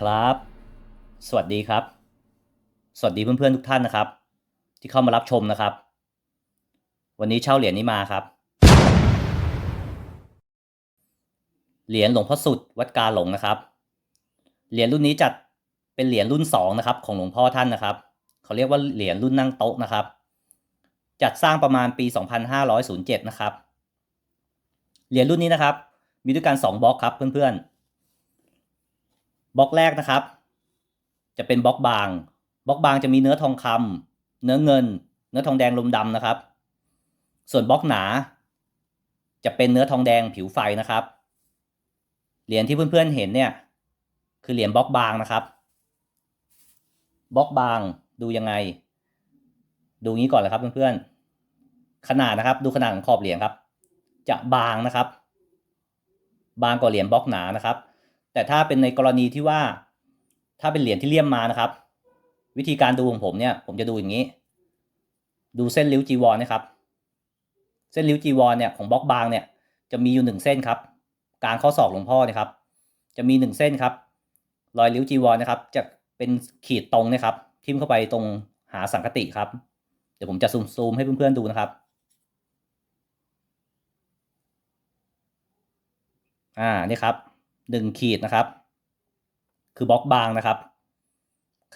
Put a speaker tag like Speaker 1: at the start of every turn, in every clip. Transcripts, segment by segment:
Speaker 1: ครับ สวัสดีครับ สวัสดีเพื่อนๆทุกท่านนะครับ ที่เข้ามารับชมนะครับ วันนี้เช่าเหรียญนี้มาครับ เหรียญหลวงพ่อสุดวัดกาหลงนะครับ เหรียญรุ่นนี้จัดเป็นเหรียญรุ่นสองนะครับของหลวงพ่อท่านนะครับ เขาเรียกว่าเหรียญรุ่นนั่งโต๊ะนะครับ จัดสร้างประมาณปี 2507 นะครับ เหรียญรุ่นนี้นะครับ มีด้วยกัน2บล็อกครับเพื่อนๆ บล็อกแรกนะครับ จะเป็นบล็อกบาง บล็อกบางจะมีเนื้อทองคำเนื้อเงิน เนื้อทองแดงลมดำนะครับ ส่วนบล็อกหนา จะเป็นเนื้อทองแดงผิวไฟนะครับ เหรียญที่เพื่อนๆเห็นเนี่ย คือเหรียญบล็อกบางนะครับ บล็อกบางดูยังไง ดูงี้ก่อนเลยครับเพื่อนๆ ขนาดนะครับ ดูขนาดของขอบเหรียญครับ จะบางนะครับ บางกว่าเหรียญบล็อกหนานะครับ แต่ถ้าเป็นในกรณีที่ว่า ถ้าเป็นเหรียญที่เลี่ยมมานะครับ วิธีการดูของผมเนี่ย ผมจะดูอย่างนี้ ดูเส้นริ้วจีวรนะครับ เส้นริ้วจีวรเนี่ยของบล็อกบางเนี่ย จะมีอยู่หนึ่งเส้นครับ กลางข้อศอกหลวงพ่อนะครับ จะมีหนึ่งเส้นครับ รอยริ้วจีวรนะครับ จะเป็นขีดตรงนะครับ ทิ่มเข้าไปตรงหาสังคติครับ เดี๋ยวผมจะซูมๆให้เพื่อนๆดูนะครับอ่า นี่ครับ หนึ่งขีดนะครับ คือบล็อกบางนะครับ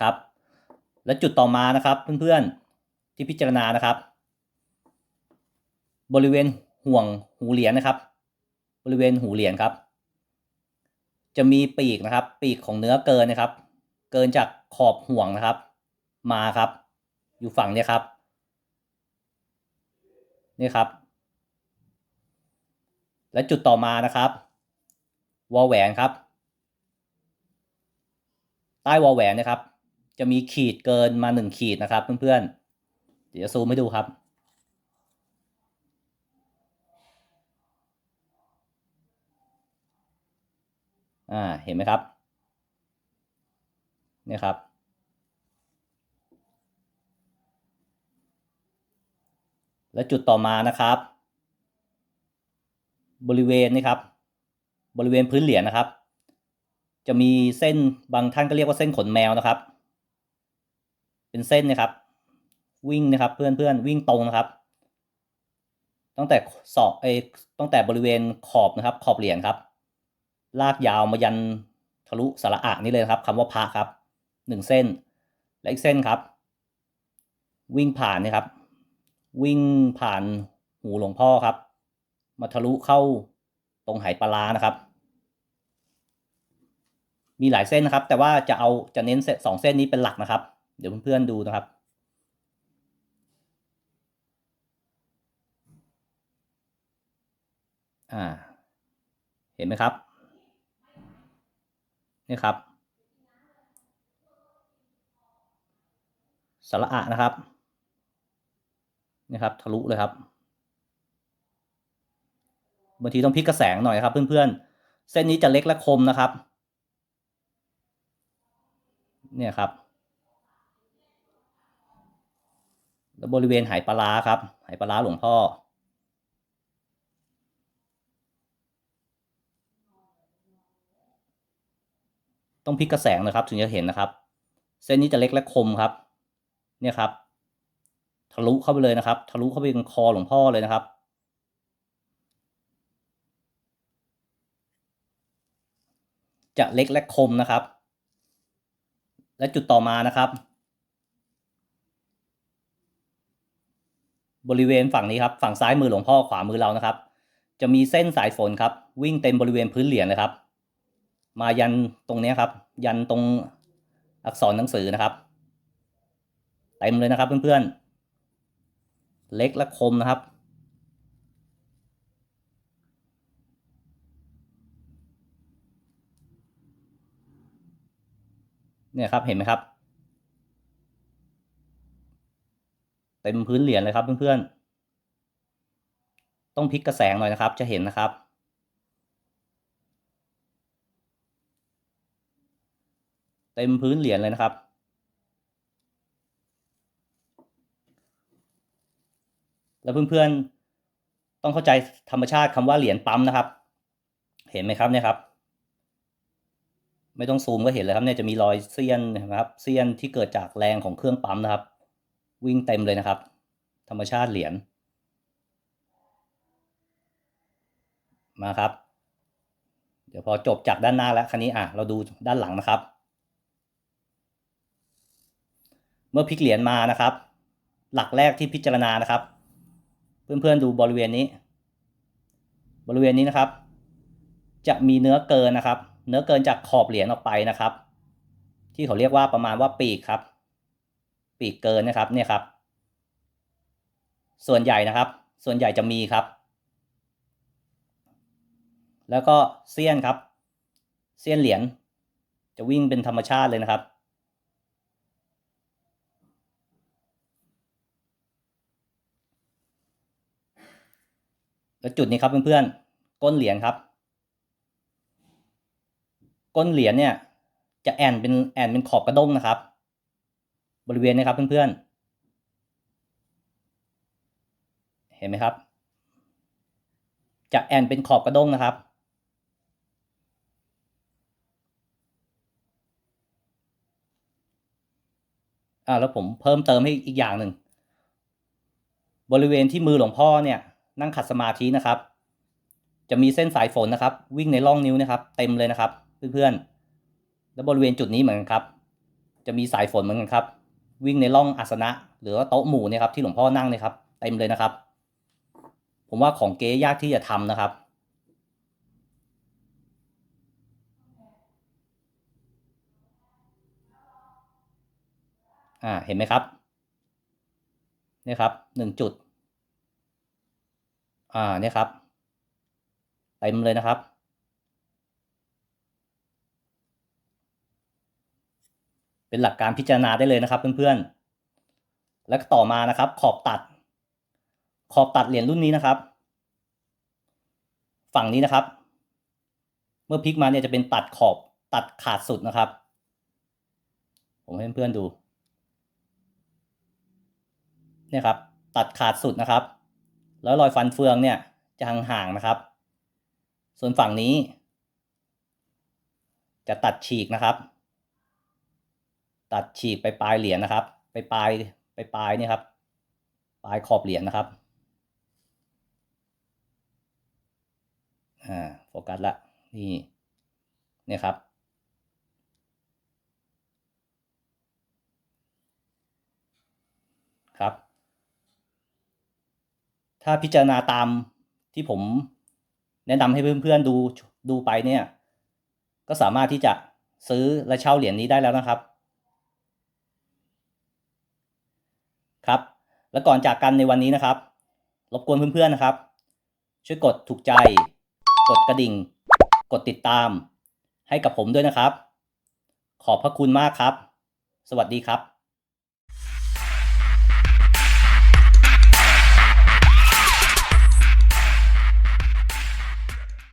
Speaker 1: ครับ และจุดต่อมานะครับเพื่อนๆที่พิจารณานะครับ บริเวณห่วงหูเหรียญนะครับ บริเวณหูเหรียญครับ จะมีปีกนะครับ ปีกของเนื้อเกินนะครับ เกินจากขอบห่วงนะครับ มาครับ อยู่ฝั่งเนี้ยครับนี่ครับ และจุดต่อมานะครับ วอลแหวนครับ ใต้วอลแหวนนะครับ จะมีขีดเกินมาหนึ่งขีดนะครับ เพื่อนๆ เดี๋ยวจะซูมให้ดูครับ อ่า เห็นไหมครับ เนี่ยครับและจุดต่อมานะครับ บริเวณนี่ครับ บริเวณพื้นเหรียญนะครับ จะมีเส้นบางท่านก็เรียกว่าเส้นขนแมวนะครับ เป็นเส้นนะครับวิ่งนะครับเพื่อนเพื่อนวิ่งตรงนะครับ ตั้งแต่ศอกเอตั้งแต่บริเวณขอบนะครับ ขอบเหรียญครับ ลากยาวมายันทะลุสระอะนี่เลยครับคำว่าพระครับหนึ่งเส้น และอีกเส้นครับ วิ่งผ่านนะครับ วิ่งผ่านหูหลวงพ่อครับ มาทะลุเข้า ตรงไหปลาร้านะครับ มีหลายเส้นนะครับ แต่ว่าจะเอาจะเน้นสองเส้นนี้เป็นหลักนะครับ เดี๋ยวเพื่อนๆดูนะครับอ่า เห็นไหมครับ นี่ครับสระอะนะครับนี่ครับ ทะลุเลยครับ บางทีต้องพลิกกระแสงหน่อยครับ เพื่อนๆ เส้นนี้จะเล็กและคมนะครับ เนี่ยครับ แล้วบริเวณหายปลาครับ หายปลาหลวงพ่อ ต้องพลิกกระแสงนะครับ ถึงจะเห็นนะครับ เส้นนี้จะเล็กและคมครับ เนี่ยครับ ทะลุเข้าไปเลยนะครับ ทะลุเข้าไปเป็นคอหลวงพ่อเลยนะครับ จะเล็กและคมนะครับ และจุดต่อมานะครับ บริเวณฝั่งนี้ครับ ฝั่งซ้ายมือหลวงพ่อขวามือเรานะครับ จะมีเส้นสายฝนครับ วิ่งเต็มบริเวณพื้นเหรียญเลยครับ มายันตรงนี้ครับ ยันตรงอักษรหนังสือนะครับเต็มเลยนะครับเพื่อนๆเล็กและคมนะครับ เนี่ยครับเห็นไหมครับเต็มพื้นเหรียญเลยครับเพื่อนๆ ต้องพลิกกระแสงหน่อยนะครับ จะเห็นนะครับ เต็มพื้นเหรียญเลยนะครับ แล้วเพื่อนๆ ต้องเข้าใจธรรมชาติคำว่าเหรียญปั๊มนะครับ เห็นไหมครับเนี่ยครับ ไม่ต้องซูมก็เห็นเลยครับเนี่ยจะมีรอยเสี้ยนนะครับเสี้ยนที่เกิดจากแรงของเครื่องปั๊มนะครับ วิ่งเต็มเลยนะครับ ธรรมชาติเหรียญมาครับ เดี๋ยวพอจบจากด้านหน้าแล้วคันนี้อะเราดูด้านหลังนะครับ เมื่อพลิกเหรียญมานะครับ หลักแรกที่พิจารณานะครับ เพื่อนๆดูบริเวณนี้ บริเวณนี้นะครับ จะมีเนื้อเกินนะครับ เนื้อเกินจากขอบเหรียญออกไปนะครับ ที่เขาเรียกว่าประมาณว่าปีกครับ ปีกเกินนะครับเนี่ยครับ ส่วนใหญ่นะครับ ส่วนใหญ่จะมีครับ แล้วก็เสี้ยนครับ เสี้ยนเหรียญจะวิ่งเป็นธรรมชาติเลยนะครับแล้วจุดนี้ครับเพื่อนๆ ก้นเหรียญครับ ก้นเหรียญเนี่ยจะแอนเป็นแอนเป็นขอบกระด้งนะครับ บริเวณนี้ครับเพื่อนๆ เห็นไหมครับ จะแอนเป็นขอบกระด้งนะครับ อ่าแล้วผมเพิ่มเติมให้อีกอย่างหนึ่ง บริเวณที่มือหลวงพ่อเนี่ยนั่งขัดสมาธินะครับ จะมีเส้นสายฝนนะครับ วิ่งในร่องนิ้วนะครับ เต็มเลยนะครับ เพื่อนๆ แล้วบริเวณจุดนี้เหมือนกันครับ จะมีสายฝนเหมือนกันครับ วิ่งในร่องอาสนะ หรือว่าโต๊ะหมู่เนี่ยครับที่หลวงพ่อนั่งเนี่ยครับเต็มเลยนะครับ ผมว่าของเก๊ยากที่จะทำนะครับ อ่าเห็นไหมครับเนี่ยครับหนึ่งจุด อ่าเนี่ยครับเต็มเลยนะครับ เป็นหลักการพิจารณาได้เลยนะครับเพื่อนๆ แล้วต่อมานะครับ ขอบตัด ขอบตัดเหรียญรุ่นนี้นะครับ ฝั่งนี้นะครับ เมื่อพลิกมาเนี่ยจะเป็นตัดขอบตัดขาดสุดนะครับ ผมให้เพื่อนๆดูเนี่ยครับ ตัดขาดสุดนะครับ แล้วรอยฟันเฟืองเนี่ยจะห่างๆนะครับ ส่วนฝั่งนี้ จะตัดฉีกนะครับ ตัดฉีกไปปลายเหรียญนะครับ ไปปลายไปปลายเนี่ยครับ ปลายขอบเหรียญนะครับอ่าโฟกัสละนี่เนี่ยครับครับ ถ้าพิจารณาตามที่ผมแนะนำให้เพื่อนๆดูดูไปเนี่ย ก็สามารถที่จะซื้อและเช่าเหรียญนี้ได้แล้วนะครับ แล้วก่อนจากกันในวันนี้นะครับ รบกวนเพื่อนๆนะครับ ช่วยกดถูกใจ กดกระดิ่ง กดติดตาม ให้กับผมด้วยนะครับ ขอบพระคุณมากครับ สวัสดีครับ